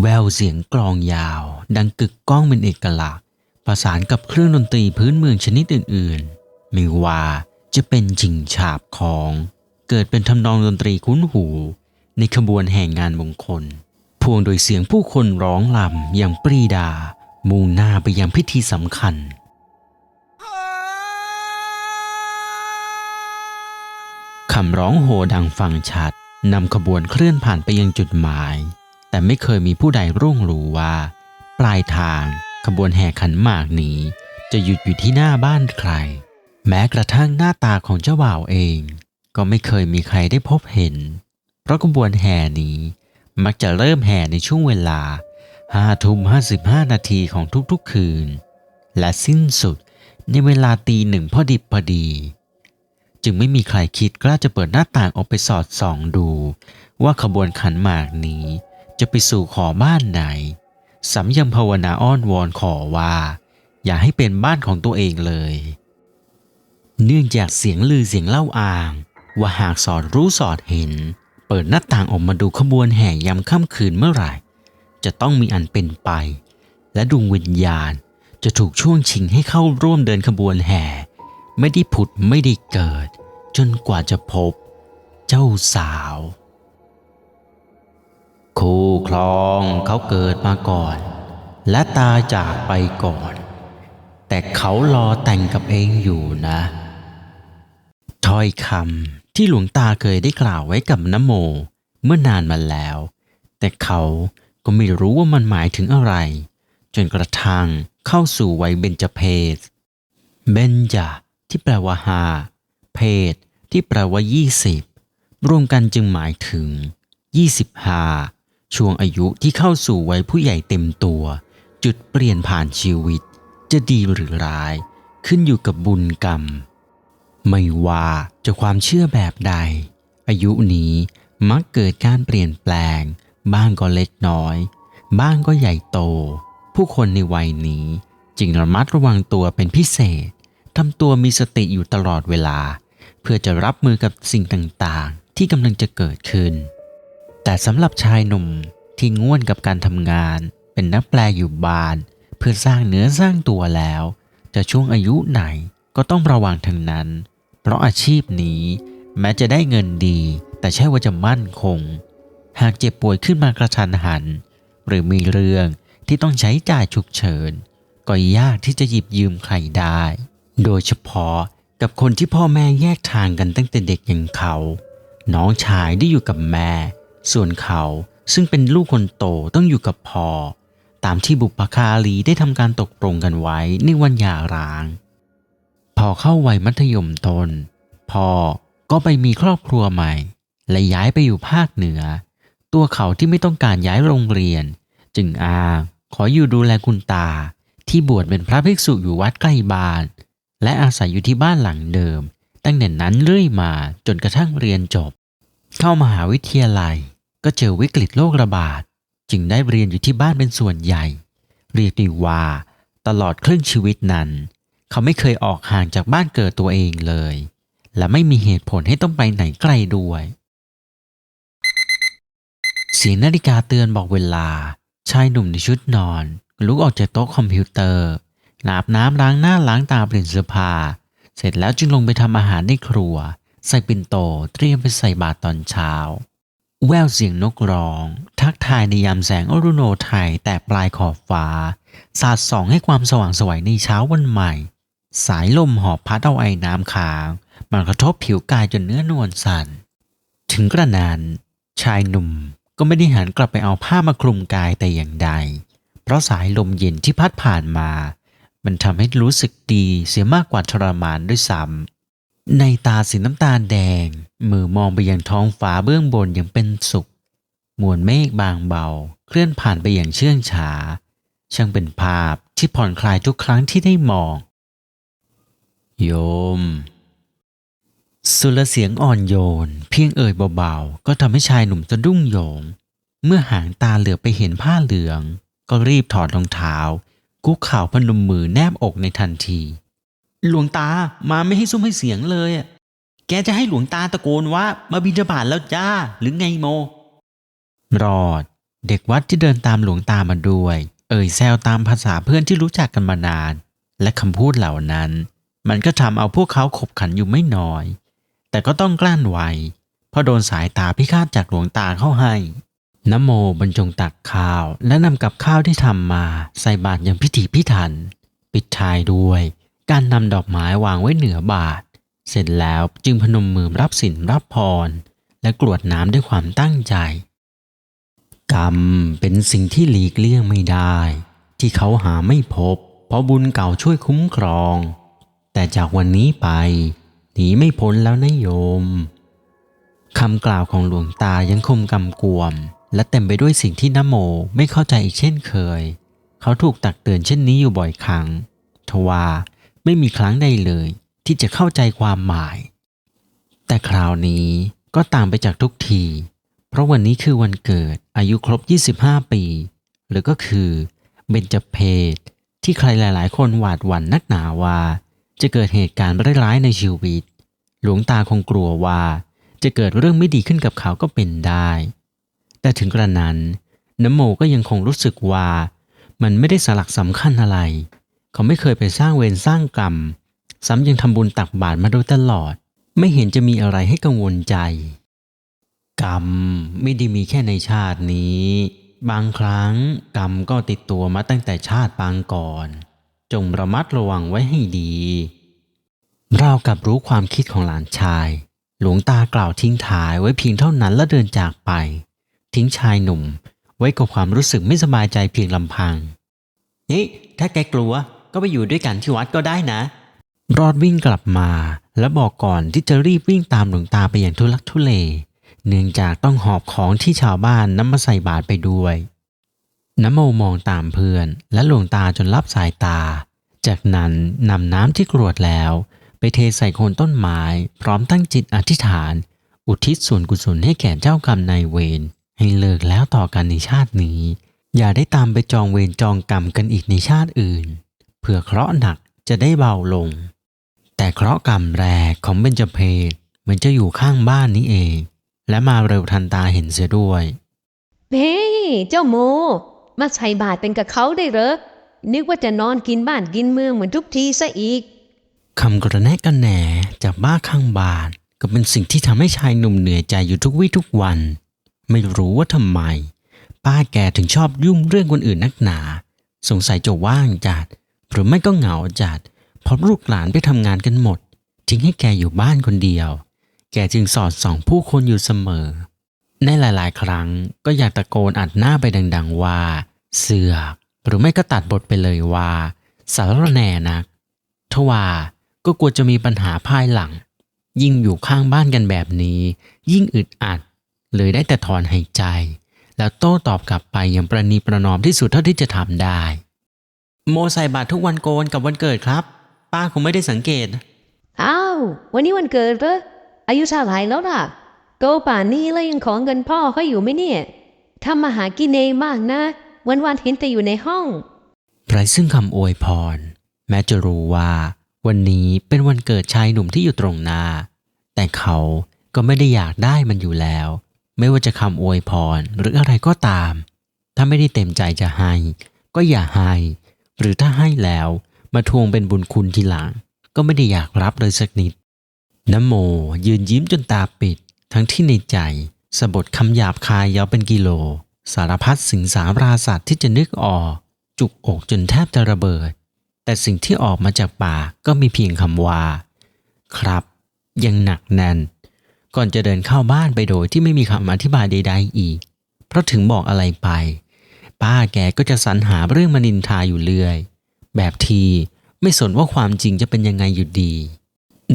แววเสียงกลองยาว ดังกึกก้องเป็นเอกลักษณ์ ประสานกับเครื่องดนตรีพื้นเมืองชนิดอื่นๆไม่ว่าจะเป็นจิงฉาบของ เกิดเป็นทำนองดนตรีคุ้นหู ในขบวนแห่งงานมงคลพวงโดยเสียงผู้คนร้องลำอย่างปรีดา มุ่งหน้าไปยังพิธีสำคัญ คำร้องโหดังฟังชัดนำขบวนเคลื่อนผ่านไปยังจุดหมาย แต่ไม่เคยมีผู้ใดร่วงรู้ว่า ปลายทางขบวนแห่ขันหมากนี้ จะหยุดอยู่ที่หน้าบ้านใคร แม้กระทั่งหน้าตาของเจ้าบ่าวเอง ก็ไม่เคยมีใครได้พบเห็น เพราะขบวนแห่นี้ มักจะเริ่มแห่ในช่วงเวลาห้าทุ่มห้าสิบห้านาทีของทุกๆคืน และสิ้นสุดในเวลาตีหนึ่งพอดิบพอดี จึงไม่มีใครคิดกล้าจะเปิดหน้าต่างออกไปสอดส่องดู ว่าขบวนขันหมากนี้ จะไปสู่ขอบ้านไหนสำยังภาวนาอ้อนวอนขอว่า อย่าให้เป็นบ้านของตัวเองเลย เนื่องจากเสียงลือเสียงเล่าอ้าง ว่าหากสอดรู้สอดเห็น เปิดหน้าต่างออกมาดูขบวนแห่ยามค่ำคืนเมื่อไหร่ จะต้องมีอันเป็นไป และดวงวิญญาณจะถูกช่วงชิงให้เข้าร่วมเดินขบวนแห่ ไม่ได้ผุดไม่ได้เกิด จนกว่าจะพบ เจ้าสาว คู่ครองเขาเกิดมาก่อน และตาจากไปก่อน แต่เขารอแต่งกับเองอยู่นะถ้อยคำที่หลวงตาเคยได้กล่าวไว้กับนโมเมื่อนานมาแล้ว แต่เขาก็ไม่รู้ว่ามันหมายถึงอะไร จนกระทั่งเข้าสู่วัยเบญจเพศ เบญจที่แปลว่าหาเพศ ที่แปลว่า20รวมกันจึงหมายถึง25 ช่วงอายุที่เข้าสู่วัยผู้ใหญ่เต็มตัว จุดเปลี่ยนผ่านชีวิต จะดีหรือร้าย ขึ้นอยู่กับบุญกรรม ไม่ว่าจะความเชื่อแบบใด อายุนี้มักเกิดการเปลี่ยนแปลง บ้างก็เล็กน้อย บ้างก็ใหญ่โต ผู้คนในวัยนี้ จึงระมัดระวังตัวเป็นพิเศษทำตัวมีสติอยู่ตลอดเวลา เพื่อจะรับมือกับสิ่งต่างๆ ที่กำลังจะเกิดขึ้น แต่สำหรับชายหนุ่มที่ง่วนกับการทำงาน เป็นนักแปลอยู่บ้าน เพื่อสร้างเนื้อสร้างตัวแล้ว จะช่วงอายุไหนก็ต้องระวังทั้งนั้น เพราะอาชีพนี้แม้จะได้เงินดี แต่ใช่ว่าจะมั่นคง หากเจ็บป่วยขึ้นมากระทันหัน หรือมีเรื่องที่ต้องใช้จ่ายฉุกเฉิน ก็ยากที่จะหยิบยืมใครได้ โดยเฉพาะกับคนที่พ่อแม่แยกทางกันตั้งแต่เด็กอย่างเขา น้องชายได้อยู่กับแม่ ส่วนเขาซึ่งเป็นลูกคนโตต้องอยู่กับพ่อตามที่บุปคาลีได้ทำการตกลงกันไว้ในวันหย่าร้าง พอเข้าวัยมัธยมตนพ่อก็ไปมีครอบครัวใหม่ และย้ายไปอยู่ภาคเหนือ ตัวเขาที่ไม่ต้องการย้ายโรงเรียน จึงอาขออยู่ดูแลคุณตาที่บวชเป็นพระภิกษุอยู่วัดใกล้บ้าน และอาศัยอยู่ที่บ้านหลังเดิม ตั้งแต่นั้นเรื่อยมาจนกระทั่งเรียนจบ เข้ามหาวิทยาลัย ก็เจอวิกฤตโรคระบาด จึงได้เรียนอยู่ที่บ้านเป็นส่วนใหญ่ เรียกได้ว่า ตลอดครึ่งชีวิตนั้น เขาไม่เคยออกห่างจากบ้านเกิดตัวเองเลย และไม่มีเหตุผลให้ต้องไปไหนไกลด้วย เสียงนาฬิกาเตือนบอกเวลา ชายหนุ่มในชุดนอน ลุกออกจากโต๊ะคอมพิวเตอร์อาบน้ำล้างหน้าล้างตาเปลี่ยนเสื้อผ้าเสร็จแล้วจึงลงไปทำอาหารในครัว ใส่ปิ่นโตเตรียมไปใส่บาตรตอนเช้า แววเสียงนกร้อง ทักทายในยามแสงอรุโนไทยแต่ปลายขอบฟ้า สาดส่องให้ความสว่างสวยในเช้าวันใหม่ สายลมหอบพัดเอาไอ้น้ำค้างมันกระทบผิวกายจนเนื้อนวลสั่น ถึงกระนั้น ชายหนุ่มก็ไม่ได้หันกลับไปเอาผ้ามาคลุมกายแต่อย่างใด เพราะสายลมเย็นที่พัดผ่านมา มันทำให้รู้สึกดีเสียมากกว่าทรมานด้วยซ้ำ ในตาสีน้ำตาลแดง มือมองไปยังท้องฟ้าเบื้องบนอย่างเป็นสุข มวลเมฆบางเบา เคลื่อนผ่านไปอย่างเชื่องช้า ช่างเป็นภาพที่ผ่อนคลายทุกครั้งที่ได้มอง โยม สุรเสียงอ่อนโยน เพียงเอ่ยเบาๆ ก็ทำให้ชายหนุ่มสะดุ้งโยง เมื่อหางตาเหลือไปเห็นผ้าเหลือง ก็รีบถอดรองเท้า กุกข่าวพนมมือแนบอกในทันที หลวงตามาไม่ให้ซุ้มให้เสียงเลยอะแกจะให้หลวงตาตะโกนว่ามาบิณฑบาตแล้วจ้าหรือไงโม รอด เด็กวัดที่เดินตามหลวงตามาด้วย เอ่ยแซวตามภาษาเพื่อนที่รู้จักกันมานาน และคำพูดเหล่านั้น มันก็ทำเอาพวกเขาขบขันอยู่ไม่น้อย แต่ก็ต้องกลั้นไว้เพราะโดนสายตาพิฆาตจากหลวงตาเข้าให้นโมบรรจงตักข้าว และนำกับข้าวที่ทำมาใส่บาตรอย่างพิถีพิถัน ปิดท้ายด้วย การนำดอกไม้วางไว้เหนือบาตรเสร็จแล้วจึงพนมมือรับสินรับพร และกรวดน้ำด้วยความตั้งใจ กรรมเป็นสิ่งที่หลีกเลี่ยงไม่ได้ ที่เขาหาไม่พบ เพราะบุญเก่าช่วยคุ้มครอง แต่จากวันนี้ไปหนีไม่พ้นแล้วนะโยมคำกล่าวของหลวงตายังคมกำกวม และเต็มไปด้วยสิ่งที่นโมไม่เข้าใจอีกเช่นเคย เขาถูกตักเตือนเช่นนี้อยู่บ่อยครั้ง ทว่า ไม่มีครั้งใดเลย ที่จะเข้าใจความหมาย แต่คราวนี้ก็ต่างไปจากทุกที เพราะวันนี้คือวันเกิดอายุครบ 25 ปี หรือก็คือเบญจเพศที่ใครหลาย ๆ คนหวาดหวั่นนักหนาว่า จะเกิดเหตุการณ์ร้ายๆในชีวิต หลวงตาคงกลัวว่า จะเกิดเรื่องไม่ดีขึ้นกับเขาก็เป็นได้ แต่ถึงกระนั้นน้ำโมก็ยังคงรู้สึกว่า มันไม่ได้สลักสำคัญอะไร เขาไม่เคยไปสร้างเวรสร้างกรรม ซ้ำยังทำบุญตักบาตรมาโดยตลอด ไม่เห็นจะมีอะไรให้กังวลใจ กรรมไม่ได้มีแค่ในชาตินี้ บางครั้งกรรมก็ติดตัวมาตั้งแต่ชาติปางก่อน จงระมัดระวังไว้ให้ดีเรากับรู้ความคิดของหลานชาย หลวงตากล่าวทิ้งท้ายไว้เพียงเท่านั้นแล้วเดินจากไป ทิ้งชายหนุ่ม ไว้กับความรู้สึกไม่สบายใจเพียงลำพังนี่ถ้าแกกลัว ก็ไปอยู่ด้วยกันที่วัดก็ได้นะ รอดวิ่งกลับมา และบอกก่อนที่จะรีบวิ่งตามหลวงตาไปอย่างทุลักทุเล เนื่องจากต้องหอบของที่ชาวบ้านนำมาใส่บาตรไปด้วยน้ำโมมองตามเพื่อน และหลวงตาจนรับสายตา จากนั้นนำน้ำที่กรวดแล้ว ไปเทใส่โคนต้นไม้ พร้อมตั้งจิตอธิษฐาน อุทิศส่วนกุศลให้แก่เจ้ากรรมนายเวรให้เลิกแล้วต่อกันในชาตินี้ อย่าได้ตามไปจองเวรจองกรรมกันอีกในชาติอื่น ผื่อเคราะห์หนักจะได้เบาลง แต่เคราะห์กรรมแรกของเบญจเพศมันจะอยู่ข้างบ้านนี้เอง และมาเร็วทันตาเห็นเสียด้วย เฮ้ยเจ้าโม มาใส่บาตรเป็นกับเขาได้เหรอ นึกว่าจะนอนกินบ้านกินเมืองเหมือนทุกทีซะอีกคำกระแนะกันแหนจากบ้าข้างบ้าน ก็เป็นสิ่งที่ทำให้ชายหนุ่มเหนื่อยใจอยู่ทุกวี่ทุกวัน ไม่รู้ว่าทำไม ป้าแกถึงชอบยุ่งเรื่องคนอื่นนักหนา สงสัยจะว่างจัด หรือไม่ก็เหงาจัดเพราะลูกหลานไปทำงานกันหมด ทิ้งให้แกอยู่บ้านคนเดียว แกจึงสอดส่องผู้คนอยู่เสมอ ในหลาย ๆ ครั้งก็อยากตะโกนอัดหน้าไปดัง ๆ ว่า เสือก หรือไม่ก็ตัดบทไปเลยว่าสารแหน่นักทว่าก็กลัวจะมีปัญหาภายหลัง ยิ่งอยู่ข้างบ้านกันแบบนี้ ยิ่งอึดอัด เลยได้แต่ถอนหายใจ แล้วโต้ตอบกลับไปอย่างประนีประนอมที่สุดเท่าที่จะทำได้ โมใส่บาตรทุกวันโกนกับวันเกิดครับ ป้าคงไม่ได้สังเกต อ้าว วันนี้วันเกิดเหรออายุเท่าไหร่แล้วล่ะโตป่านนี้แล้วยังขอเงินพ่อเขาอยู่ไหมเนี่ยทำมาหากินเองมากนะ วันวันๆเห็นแต่อยู่ในห้องไร้ซึ่งคำอวยพร แม้จะรู้ว่า วันนี้เป็นวันเกิดชายหนุ่มที่อยู่ตรงหน้า แต่เขาก็ไม่ได้อยากได้มันอยู่แล้ว ไม่ว่าจะคำอวยพรหรืออะไรก็ตาม ถ้าไม่ได้เต็มใจจะให้ ก็อย่าให้ หรือถ้าให้แล้วมาทวงเป็นบุญคุณทีหลัง ก็ไม่ได้อยากรับเลยสักนิดน้ำโมยืนยิ้มจนตาปิด ทั้งที่ในใจสะบดคำหยาบคายยาวเป็นกิโล สารพัดสิงสาราสัตว์ที่จะนึกออก จุกอกจนแทบจะระเบิด แต่สิ่งที่ออกมาจากปากก็มีเพียงคำว่า ครับ ยังหนักแน่น ก่อนจะเดินเข้าบ้านไปโดยที่ไม่มีคำอธิบายใด ๆ อีก เพราะถึงบอกอะไรไป ป้าแกก็จะสรรหาเรื่องมานินทาอยู่เรื่อย แบบทีไม่สนว่าความจริงจะเป็นยังไงอยู่ดี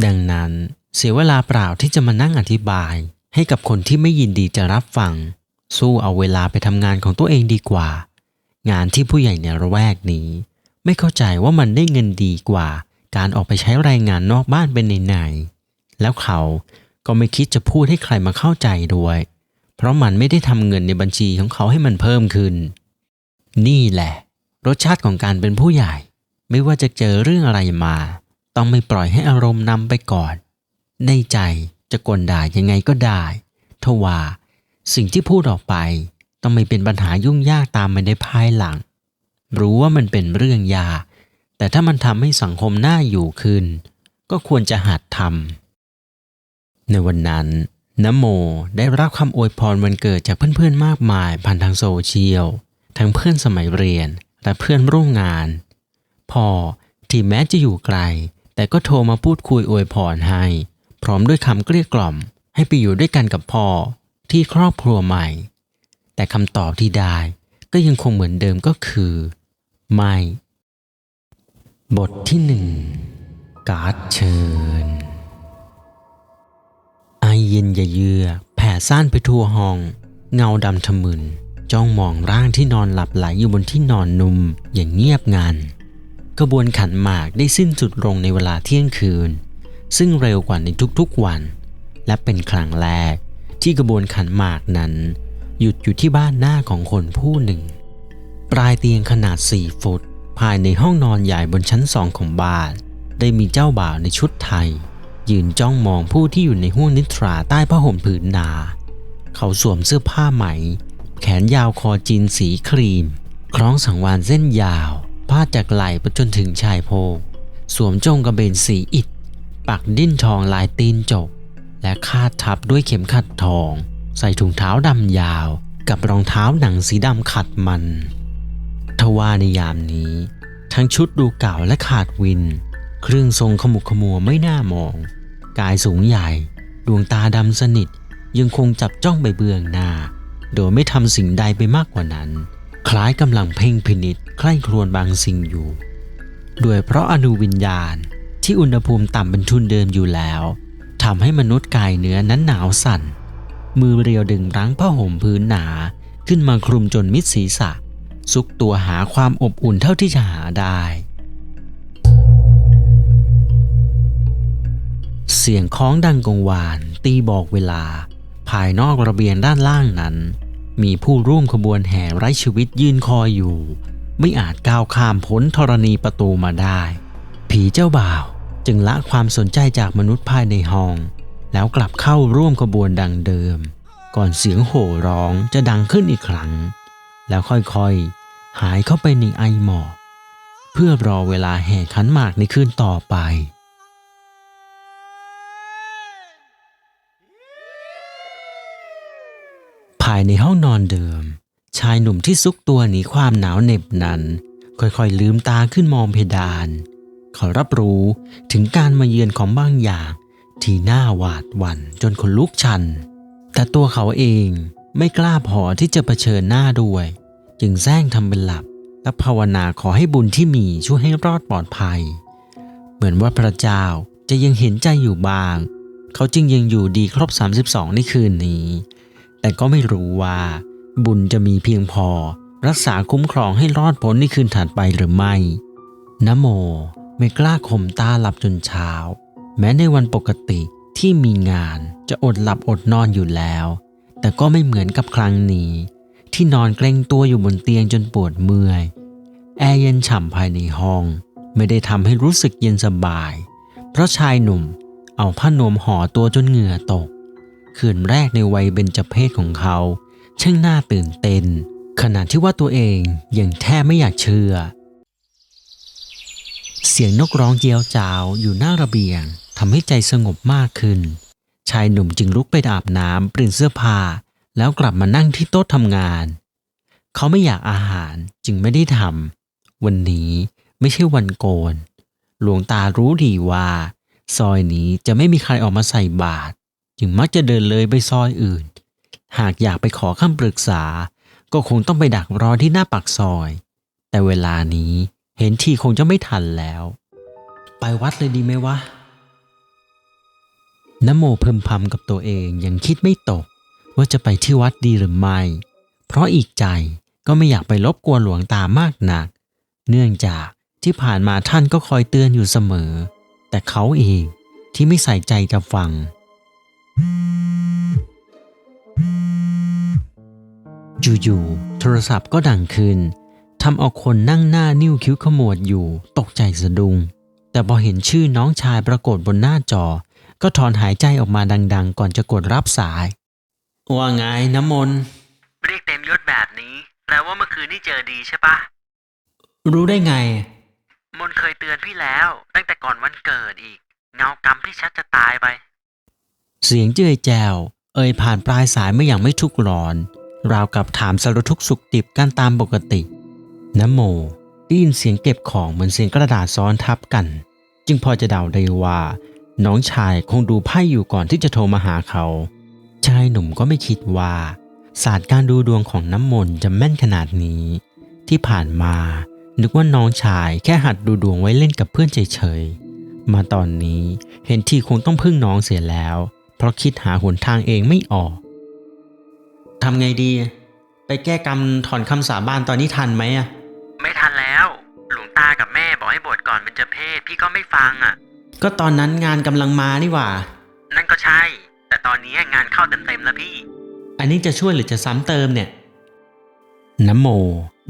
ดังนั้นเสียเวลาเปล่าที่จะมานั่งอธิบาย ให้กับคนที่ไม่ยินดีจะรับฟัง สู้เอาเวลาไปทำงานของตัวเองดีกว่า งานที่ผู้ใหญ่ในระแวกนี้ ไม่เข้าใจว่ามันได้เงินดีกว่า การออกไปใช้แรงงานนอกบ้านเป็นไหนๆแล้วเขาก็ไม่คิดจะพูดให้ใครมาเข้าใจด้วย เพราะมันไม่ได้ทำเงินในบัญชีของเขาให้มันเพิ่มขึ้น นี่แหละ รสชาติของการเป็นผู้ใหญ่ ไม่ว่าจะเจอเรื่องอะไรมา ต้องไม่ปล่อยให้อารมณ์นำไปก่อน ในใจจะกลด่ายังไงก็ได้ทว่า สิ่งที่พูดออกไป ต้องไม่เป็นปัญหายุ่งยากตามมาในภายหลัง รู้ว่ามันเป็นเรื่องยาก แต่ถ้ามันทำให้สังคมน่าอยู่ขึ้น ก็ควรจะหัดทำในวันนั้นนโมได้รับคำอวยพรวันเกิดจากเพื่อนๆมากมายผ่านทางโซเชียล ทั้งเพื่อนสมัยเรียนและเพื่อนร่วมงาน พ่อที่แม้จะอยู่ไกล แต่ก็โทรมาพูดคุยอวยพรให้ พร้อมด้วยคำเกลี้ยกล่อม ให้ไปอยู่ด้วยกันกับพ่อที่ครอบครัวใหม่ แต่คำตอบที่ได้ก็ยังคงเหมือนเดิมก็คือ ไม่ บทที่หนึ่งการ์ดเชิญ ไอเย็นยเยือแผ่ซ่านไปทั่วห้อง เงาดำทะมึน จ้องมองร่างที่นอนหลับไหลอยู่บนที่นอนนุ่มอย่างเงียบงันกระบวนขันหมากได้สิ้นสุดลงในเวลาเที่ยงคืน ซึ่งเร็วกว่าในทุกๆวัน และเป็นครั้งแรกที่กระบวนขันหมากนั้น หยุดอยู่ที่บ้านหน้าของคนผู้หนึ่ง ปลายเตียงขนาด 4 ฟุต ภายในห้องนอนใหญ่บนชั้นสองของบ้าน ได้มีเจ้าบ่าวในชุดไทย ยืนจ้องมองผู้ที่อยู่ในห้วงนิทราใต้ผ้าห่มผืนหนา เขาสวมเสื้อผ้าไหม แขนยาวคอจีนสีครีม คล้องสังวานเส้นยาว พาดจากไหล่ไปจนถึงชายโพกสวมจงกระเบนสีอิฐ ปักดิ้นทองลายตีนจก และคาดทับด้วยเข็มขัดทอง ใส่ถุงเท้าดำยาว กับรองเท้าหนังสีดำขัดมันทว่าในยามนี้ ทั้งชุดดูเก่าและขาดวิน เครื่องทรงขมุกขมัวไม่น่ามอง กายสูงใหญ่ ดวงตาดำสนิทยังคงจับจ้องไปเบื้องหน้า โดยไม่ทำสิ่งใดไปมากกว่านั้น คล้ายกำลังเพ่งพินิษใคร่ครวญบางสิ่งอยู่ ด้วยเพราะอนุวิญญาณที่อุณหภูมิต่ำเป็นทุนเดิมอยู่แล้วทำให้มนุษย์กายเนื้อนั้นหนาวสั่น มือเรียวดึงรั้งผ้าห่มพื้นหนาขึ้นมาคลุมจนมิดศีรษะ ซุกตัวหาความอบอุ่นเท่าที่จะหาได้ เสียงคล้องดังกังวานตีบอกเวลา ภายนอกระเบียงด้านล่างนั้น มีผู้ร่วมขบวนแห่ไร้ชีวิตยืนคอยอยู่ ไม่อาจก้าวข้ามพ้นธรณีประตูมาได้ ผีเจ้าบ่าวจึงละความสนใจจากมนุษย์ภายในห้อง แล้วกลับเข้าร่วมขบวนดังเดิม ก่อนเสียงโห่ร้องจะดังขึ้นอีกครั้ง แล้วค่อยๆ หายเข้าไปในไอหมอกเพื่อรอเวลาแห่ขันหมากในคืนต่อไป ภายในห้องนอนเดิม ชายหนุ่มที่ซุกตัวหนีความหนาวเหน็บนั้น ค่อยๆลืมตาขึ้นมองเพดาน เขารับรู้ถึงการมาเยือนของบางอย่าง ที่น่าหวาดหวั่นจนขนลุกชัน แต่ตัวเขาเองไม่กล้าพอที่จะเผชิญหน้าด้วย จึงแซงทำเป็นหลับ และภาวนาขอให้บุญที่มีช่วยให้รอดปลอดภัย เหมือนว่าพระเจ้าจะยังเห็นใจอยู่บ้าง เขาจึงยังอยู่ดีครบ 32 ในคืนนี้ แต่ก็ไม่รู้ว่า บุญจะมีเพียงพอ รักษาคุ้มครองให้รอดพ้นในคืนถัดไปหรือไม่นะโม ไม่กล้าข่มตาหลับจนเช้า แม้ในวันปกติที่มีงานจะอดหลับอดนอนอยู่แล้ว แต่ก็ไม่เหมือนกับครั้งนี้ ที่นอนเกรงตัวอยู่บนเตียงจนปวดเมื่อย แอร์เย็นฉ่ำภายในห้อง ไม่ได้ทำให้รู้สึกเย็นสบาย เพราะชายหนุ่มเอาผ้านวมห่อตัวจนเหงื่อตก คืนแรกในวัยเบญจเพศของเขา ช่างน่าตื่นเต้นขณะที่ว่าตัวเองยังแทบไม่อยากเชื่อ เสียงนกร้องเจียวจาวอยู่หน้าระเบียงทำให้ใจสงบมากขึ้น ชายหนุ่มจึงลุกไปอาบน้ำเปลี่ยนเสื้อผ้า แล้วกลับมานั่งที่โต๊ะทำงาน เขาไม่อยากอาหารจึงไม่ได้ทำวันนี้ไม่ใช่วันโกน หลวงตารู้ดีว่า ซอยนี้จะไม่มีใครออกมาใส่บาตร จึงมักจะเดินเลยไปซอยอื่น หากอยากไปขอคำปรึกษา ก็คงต้องไปดักรอที่หน้าปากซอย แต่เวลานี้เห็นทีคงจะไม่ทันแล้ว ไปวัดเลยดีไหมวะนโมพึมพำกับตัวเองยังคิดไม่ตก ว่าจะไปที่วัดดีหรือไม่ เพราะอีกใจก็ไม่อยากไปรบกวนหลวงตามากนัก เนื่องจากที่ผ่านมาท่านก็คอยเตือนอยู่เสมอ แต่เขาเองที่ไม่ใส่ใจจะฟัง อยู่ๆโทรศัพท์ก็ดังขึ้นทำเอาคนนั่งหน้านิ้วคิ้วขมวดอยู่ตกใจสะดุง้งแต่พอเห็นชื่อน้องชายปรากฏบนหน้าจอ ก็ถอนหายใจออกมาดัง ๆ ก่อนจะกดรับสาย ว่าไงน้ำมนต์เรียกเต็มยศแบบแบบนี้แปลว่าเมื่อคืนนี่เจอดีใช่ปะรู้ได้ไง มนเคยเตือนพี่แล้ว ตั้งแต่ก่อนวันเกิดอีก เงากรรมที่ชัดจะตายไป เสียงเจือยแจว เอ่ยผ่านปลายสายไม่อย่างไม่ทุกข์ร้อน ราวกับถามสารทุกสุขดิบกันตามปกตินโมได้ยินเสียงเก็บของเหมือนเสียงกระดาษซ้อนทับกัน จึงพอจะเดาได้ว่า น้องชายคงดูไพ่อยู่ก่อนที่จะโทรมาหาเขา ชายหนุ่มก็ไม่คิดว่าศาสตร์การดูดวงของน้ำมนต์จะแม่นขนาดนี้ ที่ผ่านมา นึกว่าน้องชายแค่หัดดูดวงไว้เล่นกับเพื่อนเฉยๆมาตอนนี้เห็นทีคงต้องพึ่งน้องเสียแล้ว เพราะคิดหาหนทางเองไม่ออกทำไงดี ไปแก้กรรมถอนคำสาบานตอนนี้ทันไหมอะไม่ทันแล้ว หลวงตากับแม่บอกให้บวชก่อนเป็นเจเพศพี่ก็ไม่ฟังอะก็ตอนนั้นงานกำลังมานี่หว่า นั่นก็ใช่ แต่ตอนนี้งานเข้าเต็มๆแล้วพี่ อันนี้จะช่วยหรือจะซ้ำเติมเนี่ยน้ำโม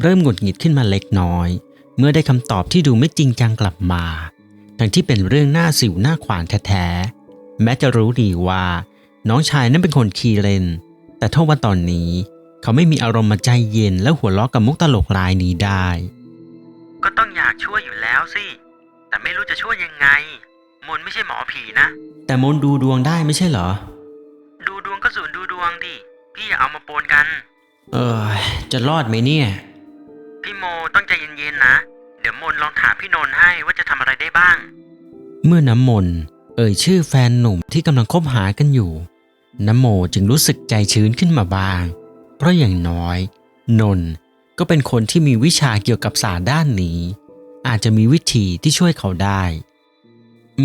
เริ่มหงุดหงิดขึ้นมาเล็กน้อย เมื่อได้คำตอบที่ดูไม่จริงจังกลับมา ทั้งที่เป็นเรื่องหน้าสิวหน้าขวานแท้ๆ แม้จะรู้ดีว่า น้องชายนั้นเป็นคนขี้เล่น แต่โทษว่าตอนนี้เขาไม่มีอารมณ์มาใจเย็นและหัวเราะกับมุกตลกรายนี้ได้ ก็ต้องอยากช่วยอยู่แล้วสิ แต่ไม่รู้จะช่วยยังไง มนไม่ใช่หมอผีนะ แต่มนต์ดูดวงได้ไม่ใช่เหรอ ดูดวงก็ส่วนดูดวงดิ พี่อย่าเอามาปนกัน เออ จะรอดไหมเนี่ย พี่โมต้องใจเย็นๆนะ เดี๋ยวมนลองถามพี่นนท์ให้ว่าจะทำอะไรได้บ้าง เมื่อน้ำมนต์ เอ่ยชื่อแฟนหนุ่มที่กำลังคบหากันอยู่น้ำโมจึงรู้สึกใจชื้นขึ้นมาบ้าง เพราะอย่างน้อย นนท์ก็เป็นคนที่มีวิชาเกี่ยวกับศาสตร์ด้านนี้ อาจจะมีวิธีที่ช่วยเขาได้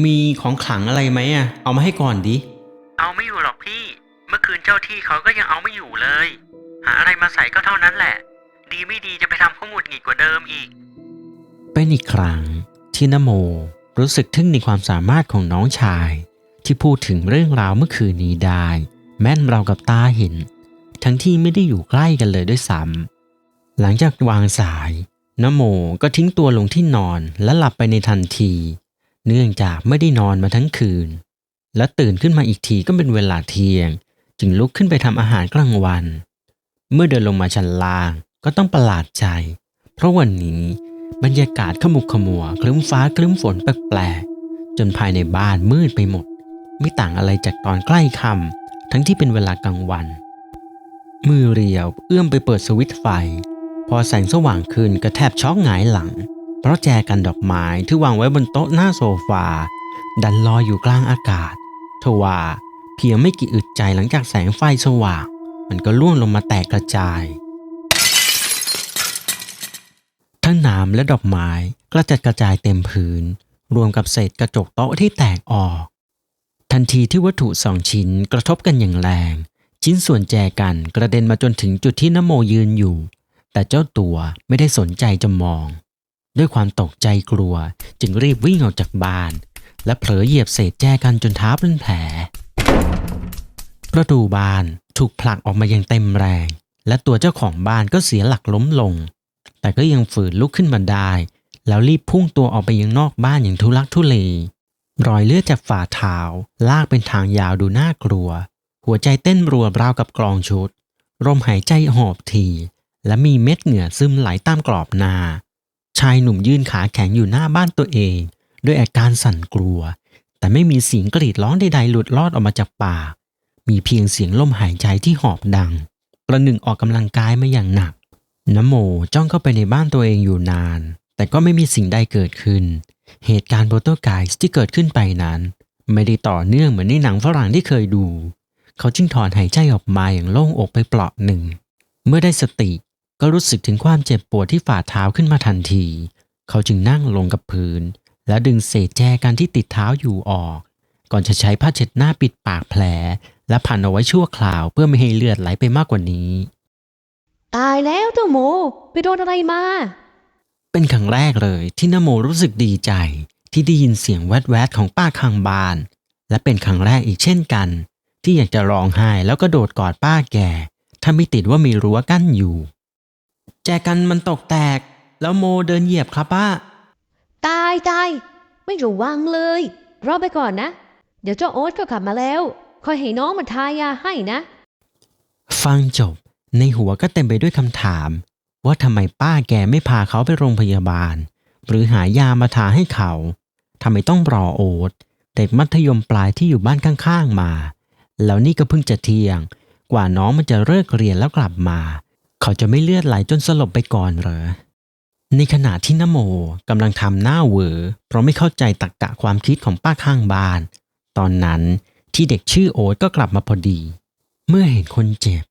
มีของขลังอะไรไหมอะ เอามาให้ก่อนดิ เอาไม่อยู่หรอกพี่ เมื่อคืนเจ้าที่เขาก็ยังเอาไม่อยู่เลย หาอะไรมาใส่ก็เท่านั้นแหละ ดีไม่ดีจะไปทำเขาหงุดหงิดกว่าเดิมอีก เป็นอีกครั้งที่นโม รู้สึกทึ่งในความสามารถของน้องชาย ที่พูดถึงเรื่องราวเมื่อคืนนี้ได้ แม่นเรากับตาเห็น ทั้งที่ไม่ได้อยู่ใกล้กันเลยด้วยซ้ำหลังจากวางสายนโมก็ทิ้งตัวลงที่นอนและหลับไปในทันที เนื่องจากไม่ได้นอนมาทั้งคืน และตื่นขึ้นมาอีกทีก็เป็นเวลาเที่ยง จึงลุกขึ้นไปทำอาหารกลางวัน เมื่อเดินลงมาชั้นล่างก็ต้องประหลาดใจ เพราะวันนี้ บรรยากาศขมุกขมัวคลึ้มฟ้าคลึ้มฝนแปลกๆจนภายในบ้านมืดไปหมด ไม่ต่างอะไรจากตอนใกล้ค่ำทั้งที่เป็นเวลากลางวัน มือเรียวเอื้อมไปเปิดสวิตช์ไฟ พอแสงสว่างขึ้นก็แทบช็อกหงายหลัง เพราะแจกันดอกไม้ที่วางไว้บนโต๊ะหน้าโซฟา ดันลอยอยู่กลางอากาศทว่าเพียงไม่กี่อึดใจหลังจากแสงไฟสว่าง มันก็ล่วงลงมาแตกกระจาย ทั้งน้ำและดอกไม้กระจัดกระจายเต็มพื้น รวมกับเศษกระจกโต๊ะที่แตกออก ทันทีที่วัตถุสองชิ้นกระทบกันอย่างแรง ชิ้นส่วนแจกันกระเด็นมาจนถึงจุดที่นโมยืนอยู่ แต่เจ้าตัวไม่ได้สนใจจะมอง ด้วยความตกใจกลัวจึงรีบวิ่งออกจากบ้าน และเผลอเหยียบเศษแจกันจนเท้าเป็นแผลประตูบ้านถูกผลักออกมาอย่างเต็มแรง และตัวเจ้าของบ้านก็เสียหลักล้มลง แต่ก็ยังฝืนลุกขึ้นมาได้ แล้วรีบพุ่งตัวออกไปยังนอกบ้านอย่างทุลักทุเลรอยเลือดจากฝ่าเท้าลากเป็นทางยาวดูน่ากลัว หัวใจเต้นรัวราวกับกลองชุดลมหายใจหอบทีและมีเม็ดเหงื่อซึมไหลตามกรอบนา ชายหนุ่มยื่นขาแข็งอยู่หน้าบ้านตัวเอง ด้วยอาการสั่นกลัว แต่ไม่มีเสียงกรีดร้องใดๆหลุดลอดออกมาจากปากมีเพียงเสียงลมหายใจที่หอบดัง ประหนึ่งออกกำลังกายมาอย่างหนัก นโมจ้องเข้าไปในบ้านตัวเองอยู่นาน แต่ก็ไม่มีสิ่งใดเกิดขึ้น เหตุการณ์โปรโตไกส์ที่เกิดขึ้นไปนั้น ไม่ได้ต่อเนื่องเหมือนในหนังฝรั่งที่เคยดู เขาจึงถอนหายใจออกมาอย่างโล่งอกไปเปลาะหนึ่ง เมื่อได้สติก็รู้สึกถึงความเจ็บปวดที่ฝ่าเท้าขึ้นมาทันที เขาจึงนั่งลงกับพื้น และดึงเศษแจกันที่ติดเท้าอยู่ออก ก่อนจะใช้ผ้าเช็ดหน้าปิดปากแผล และพันเอาไว้ชั่วคราวเพื่อไม่ให้เลือดไหลไปมากกว่านี้ ตายแล้วเจ้าโมไปโดนอะไรมา เป็นครั้งแรกเลยที่นโมรู้สึกดีใจ ที่ได้ยินเสียงแวดๆของป้าข้างบ้าน และเป็นครั้งแรกอีกเช่นกัน ที่อยากจะร้องไห้แล้วก็โดดกอดป้าแก่ถ้าไม่ติดว่ามีรั้วกั้นอยู่ แจกันมันตกแตก แล้วโมเดินเหยียบครับป้า ตายตายไม่ระวังเลย รอไปก่อนนะ เดี๋ยวเจ้าโอ๊ตก็กลับมาแล้ว คอยให้น้องมาทายาให้นะ ฟังจบ ในหัวก็เต็มไปด้วยคำถาม ว่าทำไมป้าแกไม่พาเขาไปโรงพยาบาล หรือหายามาทาให้เขาทำไมต้องรอโอ๊ตเด็กมัธยมปลายที่อยู่บ้านข้างๆมา แล้วนี่ก็เพิ่งจะเที่ยง กว่าน้องมันจะเลิกเรียนแล้วกลับมา เขาจะไม่เลือดไหลจนสลบไปก่อนเหรอในขณะที่นโมกำลังทำหน้าเหวอเพราะไม่เข้าใจตรรกกะความคิดของป้าข้างบ้าน ตอนนั้นที่เด็กชื่อโอ๊ตก็กลับมาพอดี เมื่อเห็นคนเจ็บ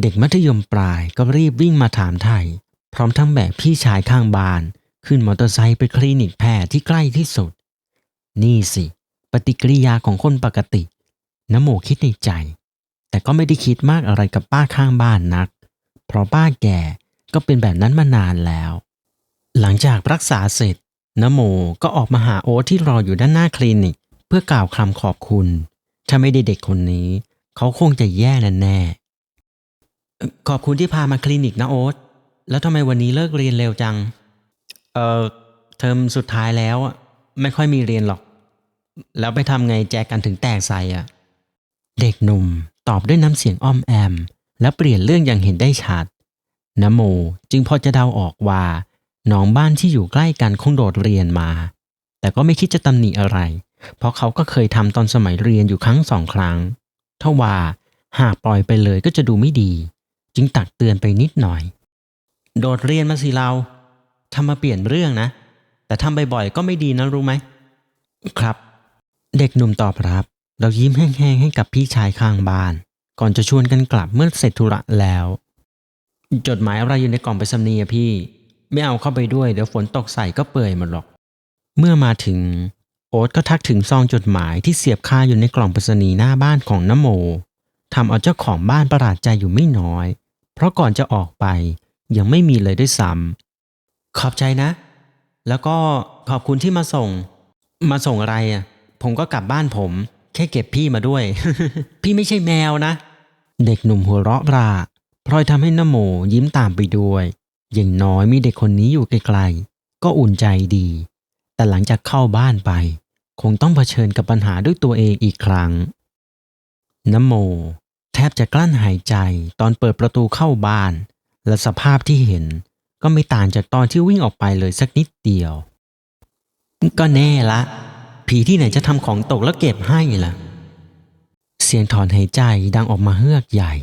เด็กมัธยมปลายก็รีบวิ่งมาถามไทย พร้อมทั้งแบกพี่ชายข้างบ้าน ขึ้นมอเตอร์ไซค์ไปคลินิกแพทย์ที่ใกล้ที่สุด นี่สิ ปฏิกิริยาของคนปกตินโมคิดในใจ แต่ก็ไม่ได้คิดมากอะไรกับป้าข้างบ้านนัก เพราะป้าแก่ก็เป็นแบบนั้นมานานแล้ว หลังจากรักษาเสร็จนโมก็ออกมาหาโอ๊ตที่รออยู่ด้านหน้าคลินิก เพื่อกล่าวคำขอบคุณ ถ้าไม่ได้เด็กคนนี้ เขาคงจะแย่แน่ ขอบคุณที่พามาคลินิกนะโอ๊ต แล้วทำไมวันนี้เลิกเรียนเร็วจัง เอ่อเทอมสุดท้ายแล้วอะไม่ค่อยมีเรียนหรอก แล้วไปทำไงแจกันถึงแตกใส่อะเด็กหนุ่มตอบด้วยน้ำเสียงอ้อมแอม และเปลี่ยนเรื่องอย่างเห็นได้ชัดนโมจึงพอจะเดาออกว่าน้องบ้านที่อยู่ใกล้กันคงโดดเรียนมา แต่ก็ไม่คิดจะตำหนิอะไร เพราะเขาก็เคยทำตอนสมัยเรียนอยู่ครั้งสองครั้งถ้าว่าหากปล่อยไปเลยก็จะดูไม่ดี จึงตักเตือนไปนิดหน่อย โดดเรียนมาสิเราทำมาเปลี่ยนเรื่องนะ แต่ทำบ่อยๆก็ไม่ดีนะรู้ไหม ครับ เด็กหนุ่มตอบรับ เรายิ้มแห้งๆให้กับพี่ชายข้างบ้าน ก่อนจะชวนกันกลับเมื่อเสร็จธุระแล้ว จดหมายอะไรอยู่ในกล่องไปรษณีย์พี่ ไม่เอาเข้าไปด้วยเดี๋ยวฝนตกใส่ก็เปื่อยหมดหรอก เมื่อมาถึงโอ๊ตก็ทักถึงซองจดหมายที่เสียบคาอยู่ในกล่องไปรษณีย์หน้าบ้านของนโมทำเอาเจ้าของบ้านประหลาดใจอยู่ไม่น้อย เพราะก่อนจะออกไปยังไม่มีเลยด้วยซ้ำขอบใจนะ แล้วก็ขอบคุณที่มาส่ง มาส่งอะไรอะ ผมก็กลับบ้านผม แค่เก็บพี่มาด้วย พี่ไม่ใช่แมวนะ เด็กหนุ่มหัวเราะราพลอยทำให้นโมยิ้มตามไปด้วย อย่างน้อยมีเด็กคนนี้อยู่ไกลๆ ก็อุ่นใจดี แต่หลังจากเข้าบ้านไป คงต้องเผชิญกับปัญหาด้วยตัวเองอีกครั้งนโม แทบจะกลั้นหายใจตอนเปิดประตูเข้าบ้าน และสภาพที่เห็นก็ไม่ต่างจากตอนที่วิ่งออกไปเลยสักนิดเดียว ก็แน่ละ ผีที่ไหนจะทำของตกแล้วเก็บให้ล่ะ เสียงถอนหายใจดังออกมาเฮือกใหญ่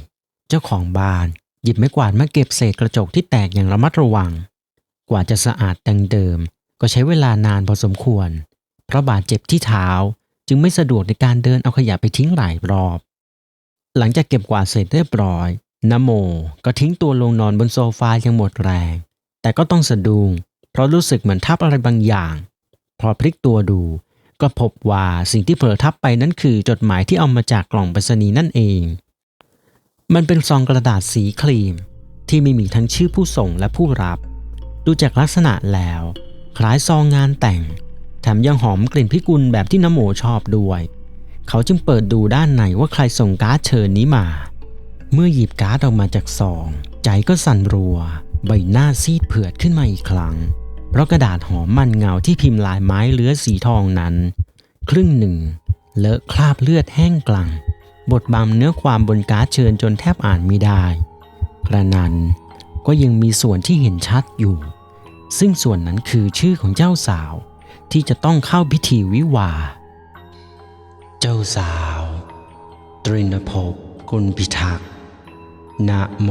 เจ้าของบ้านหยิบไม้กวาดมาเก็บเศษกระจกที่แตกอย่างระมัดระวัง กว่าจะสะอาดดังเดิม ก็ใช้เวลานานพอสมควร เพราะบาดเจ็บที่เท้าจึงไม่สะดวกในการเดินเอาขยะไปทิ้งหลายรอบ หลังจากเก็บกวาดเสร็จเรียบร้อยนโม ก็ทิ้งตัวลงนอนบนโซฟายังหมดแรง แต่ก็ต้องสะดุ้งเพราะรู้สึกเหมือนทับอะไรบางอย่าง พอพลิกตัวดู ก็พบว่าสิ่งที่เผลอทับไปนั้นคือจดหมายที่เอามาจากกล่องไปรษณีย์นั่นเอง มันเป็นซองกระดาษสีครีม ที่ไม่มีทั้งชื่อผู้ส่งและผู้รับ ดูจากลักษณะแล้ว คล้ายซองงานแต่ง แถมยังหอมกลิ่นพิกุลแบบที่น้ำโมชอบด้วย เขาจึงเปิดดูด้านในว่าใครส่งการ์ดเชิญนี้มา เมื่อหยิบการ์ดออกมาจากซอง ใจก็สั่นรัว ใบหน้าซีดเผือดขึ้นมาอีกครั้ง เพราะกระดาษหอมมันเงาที่พิมพ์ลายไม้เลื้อสีทองนั้น ครึ่งหนึ่ง เลอะคราบเลือดแห้งกลังบดบังเนื้อความบนการ์ดเชิญจนแทบอ่านไม่ได้กระนั้นก็ยังมีส่วนที่เห็นชัดอยู่ ซึ่งส่วนนั้นคือชื่อของเจ้าสาวที่จะต้องเข้าพิธีวิวาห์ เจ้าสาว ตรินภพกุลพิทักษ์นะโม